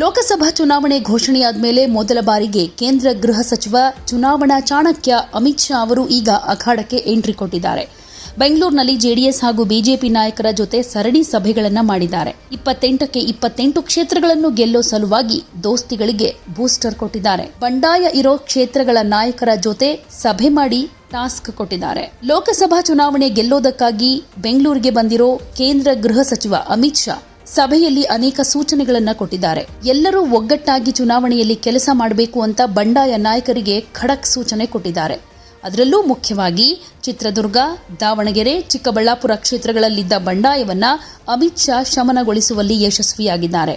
ಲೋಕಸಭಾ ಚುನಾವಣೆ ಘೋಷಣೆಯಾದ ಮೇಲೆ ಮೊದಲ ಬಾರಿಗೆ ಕೇಂದ್ರ ಗೃಹ ಸಚಿವ ಚುನಾವಣಾ ಚಾಣಕ್ಯ ಅಮಿತ್ ಶಾ ಅವರು ಈಗ ಅಖಾಡಕ್ಕೆ ಎಂಟ್ರಿ ಕೊಟ್ಟಿದ್ದಾರೆ. ಬೆಂಗಳೂರಿನಲ್ಲಿ ಜೆಡಿಎಸ್ ಹಾಗೂ ಬಿಜೆಪಿ ನಾಯಕರ ಜೊತೆ ಸರಣಿ ಸಭೆಗಳನ್ನು ಮಾಡಿದ್ದಾರೆ. ಇಪ್ಪತ್ತೆಂಟಕ್ಕೆ ಇಪ್ಪತ್ತೆಂಟು ಕ್ಷೇತ್ರಗಳನ್ನು ಗೆಲ್ಲೋ ಸಲುವಾಗಿ ದೋಸ್ತಿಗಳಿಗೆ ಬೂಸ್ಟರ್ ಕೊಟ್ಟಿದ್ದಾರೆ. ಬಂಡಾಯ ಇರೋ ಕ್ಷೇತ್ರಗಳ ನಾಯಕರ ಜೊತೆ ಸಭೆ ಮಾಡಿ ಟಾಸ್ಕ್ ಕೊಟ್ಟಿದ್ದಾರೆ. ಲೋಕಸಭಾ ಚುನಾವಣೆ ಗೆಲ್ಲೋದಕ್ಕಾಗಿ ಬೆಂಗಳೂರಿಗೆ ಬಂದಿರೋ ಕೇಂದ್ರ ಗೃಹ ಸಚಿವ ಅಮಿತ್ ಶಾ ಸಭೆಯಲ್ಲಿ ಅನೇಕ ಸೂಚನೆಗಳನ್ನು ಕೊಟ್ಟಿದ್ದಾರೆ. ಎಲ್ಲರೂ ಒಗ್ಗಟ್ಟಾಗಿ ಚುನಾವಣೆಯಲ್ಲಿ ಕೆಲಸ ಮಾಡಬೇಕು ಅಂತ ಬಂಡಾಯ ನಾಯಕರಿಗೆ ಖಡಕ್ ಸೂಚನೆ ಕೊಟ್ಟಿದ್ದಾರೆ. ಅದರಲ್ಲೂ ಮುಖ್ಯವಾಗಿ ಚಿತ್ರದುರ್ಗ, ದಾವಣಗೆರೆ, ಚಿಕ್ಕಬಳ್ಳಾಪುರ ಕ್ಷೇತ್ರಗಳಲ್ಲಿದ್ದ ಬಂಡಾಯವನ್ನ ಅಮಿತ್ ಶಾ ಶಮನಗೊಳಿಸುವಲ್ಲಿ ಯಶಸ್ವಿಯಾಗಿದ್ದಾರೆ.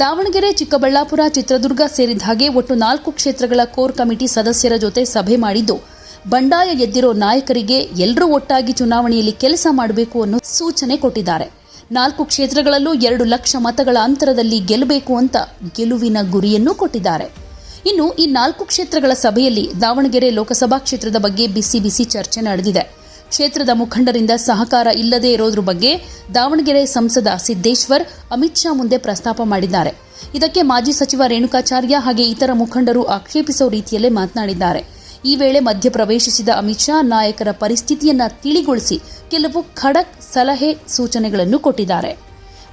ದಾವಣಗೆರೆ, ಚಿಕ್ಕಬಳ್ಳಾಪುರ, ಚಿತ್ರದುರ್ಗ ಸೇರಿದ ಹಾಗೆ ಒಟ್ಟು ನಾಲ್ಕು ಕ್ಷೇತ್ರಗಳ ಕೋರ್ ಕಮಿಟಿ ಸದಸ್ಯರ ಜೊತೆ ಸಭೆ ಮಾಡಿದ್ದು, ಬಂಡಾಯ ಎದ್ದಿರೋ ನಾಯಕರಿಗೆ ಎಲ್ಲರೂ ಒಟ್ಟಾಗಿ ಚುನಾವಣೆಯಲ್ಲಿ ಕೆಲಸ ಮಾಡಬೇಕು ಅನ್ನೋ ಸೂಚನೆ ಕೊಟ್ಟಿದ್ದಾರೆ. ನಾಲ್ಕು ಕ್ಷೇತ್ರಗಳಲ್ಲೂ ಎರಡು ಲಕ್ಷ ಮತಗಳ ಅಂತರದಲ್ಲಿ ಗೆಲ್ಲಬೇಕು ಅಂತ ಗೆಲುವಿನ ಗುರಿಯನ್ನು ಕೊಟ್ಟಿದ್ದಾರೆ. ಇನ್ನು ಈ ನಾಲ್ಕು ಕ್ಷೇತ್ರಗಳ ಸಭೆಯಲ್ಲಿ ದಾವಣಗೆರೆ ಲೋಕಸಭಾ ಕ್ಷೇತ್ರದ ಬಗ್ಗೆ ಬಿಸಿ ಬಿಸಿ ಚರ್ಚೆ ನಡೆದಿದೆ. ಕ್ಷೇತ್ರದ ಮುಖಂಡರಿಂದ ಸಹಕಾರ ಇಲ್ಲದೇ ಇರೋದ್ರ ಬಗ್ಗೆ ದಾವಣಗೆರೆ ಸಂಸದ ಸಿದ್ದೇಶ್ವರ್, ಅಮಿತ್ ಶಾ ಮುಂದೆ ಪ್ರಸ್ತಾಪ ಮಾಡಿದ್ದಾರೆ. ಇದಕ್ಕೆ ಮಾಜಿ ಸಚಿವ ರೇಣುಕಾಚಾರ್ಯ ಹಾಗೆ ಇತರ ಮುಖಂಡರು ಆಕ್ಷೇಪಿಸೋ ರೀತಿಯಲ್ಲೇ ಮಾತನಾಡಿದ್ದಾರೆ. ಈ ವೇಳೆ ಮಧ್ಯಪ್ರವೇಶಿಸಿದ ಅಮಿತ್ ಶಾ ನಾಯಕರ ಪರಿಸ್ಥಿತಿಯನ್ನ ತಿಳಿಗೊಳಿಸಿ ಕೆಲವು ಖಡಕ್ ಸಲಹೆ ಸೂಚನೆಗಳನ್ನು ಕೊಟ್ಟಿದ್ದಾರೆ.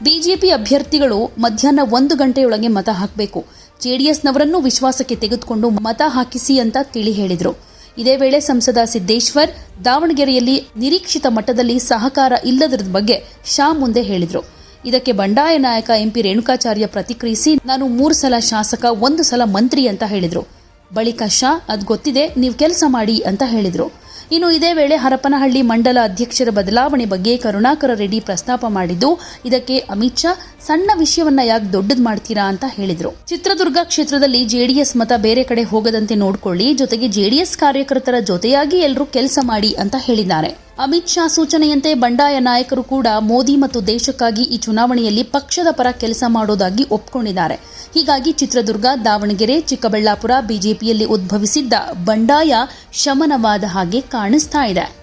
ಬಿಜೆಪಿ ಅಭ್ಯರ್ಥಿಗಳು ಮಧ್ಯಾಹ್ನ ಒಂದು ಗಂಟೆಯೊಳಗೆ ಮತ ಹಾಕಬೇಕು. ಜೆಡಿಎಸ್ನವರನ್ನು ವಿಶ್ವಾಸಕ್ಕೆ ತೆಗೆದುಕೊಂಡು ಮತ ಹಾಕಿಸಿ ಅಂತ ತಿಳಿ ಹೇಳಿದರು. ಇದೇ ವೇಳೆ ಸಂಸದ ಸಿದ್ದೇಶ್ವರ್ ದಾವಣಗೆರೆಯಲ್ಲಿ ನಿರೀಕ್ಷಿತ ಮಟ್ಟದಲ್ಲಿ ಸಹಕಾರ ಇಲ್ಲದರ ಬಗ್ಗೆ ಶಾ ಮುಂದೆ ಹೇಳಿದರು. ಇದಕ್ಕೆ ಬಂಡಾಯ ನಾಯಕ ಎಂಪಿ ರೇಣುಕಾಚಾರ್ಯ ಪ್ರತಿಕ್ರಿಯಿಸಿ, ನಾನು ಮೂರು ಸಲ ಶಾಸಕ, ಒಂದು ಸಲ ಮಂತ್ರಿ ಅಂತ ಹೇಳಿದರು. ಬಳಿಕ ಶಾ, ಅದು ಗೊತ್ತಿದೆ, ನೀವು ಕೆಲಸ ಮಾಡಿ ಅಂತ ಹೇಳಿದರು. ಇನ್ನು ಇದೇ ವೇಳೆ ಹರಪನಹಳ್ಳಿ ಮಂಡಲ ಅಧ್ಯಕ್ಷರ ಬದಲಾವಣೆ ಬಗ್ಗೆ ಕರುಣಾಕರ ರೆಡ್ಡಿ ಪ್ರಸ್ತಾಪ ಮಾಡಿದ್ದು, ಇದಕ್ಕೆ ಅಮಿತ್ ಶಾ, ಸಣ್ಣ ವಿಷಯವನ್ನ ಯಾಕೆ ದೊಡ್ಡದು ಮಾಡ್ತೀರಾ ಅಂತ ಹೇಳಿದರು. ಚಿತ್ರದುರ್ಗ ಕ್ಷೇತ್ರದಲ್ಲಿ ಜೆಡಿಎಸ್ ಮತ ಬೇರೆ ಕಡೆ ಹೋಗದಂತೆ ನೋಡಿಕೊಳ್ಳಿ, ಜೊತೆಗೆ ಜೆಡಿಎಸ್ ಕಾರ್ಯಕರ್ತರ ಜೊತೆಯಾಗಿ ಎಲ್ಲರೂ ಕೆಲಸ ಮಾಡಿ ಅಂತ ಹೇಳಿದ್ದಾರೆ. ಅಮಿತ್ ಶಾ ಸೂಚನೆಯಂತೆ ಬಂಡಾಯ ನಾಯಕರು ಕೂಡ ಮೋದಿ ಮತ್ತು ದೇಶಕ್ಕಾಗಿ ಈ ಚುನಾವಣೆಯಲ್ಲಿ ಪಕ್ಷದ ಪರ ಕೆಲಸ ಮಾಡೋದಾಗಿ ಒಪ್ಪಿಕೊಂಡಿದ್ದಾರೆ ಹೀಗಾಗಿ ಚಿತ್ರದುರ್ಗ, ದಾವಣಗೆರೆ, ಚಿಕ್ಕಬಳ್ಳಾಪುರ, ಬಿಜೆಪಿಯಲ್ಲಿ ಉದ್ಭವಿಸಿದ್ದ ಬಂಡಾಯ ಶಮನವಾದ ಹಾಗೆ ಕಾಣಿಸ್ತಾ ಇದೆ.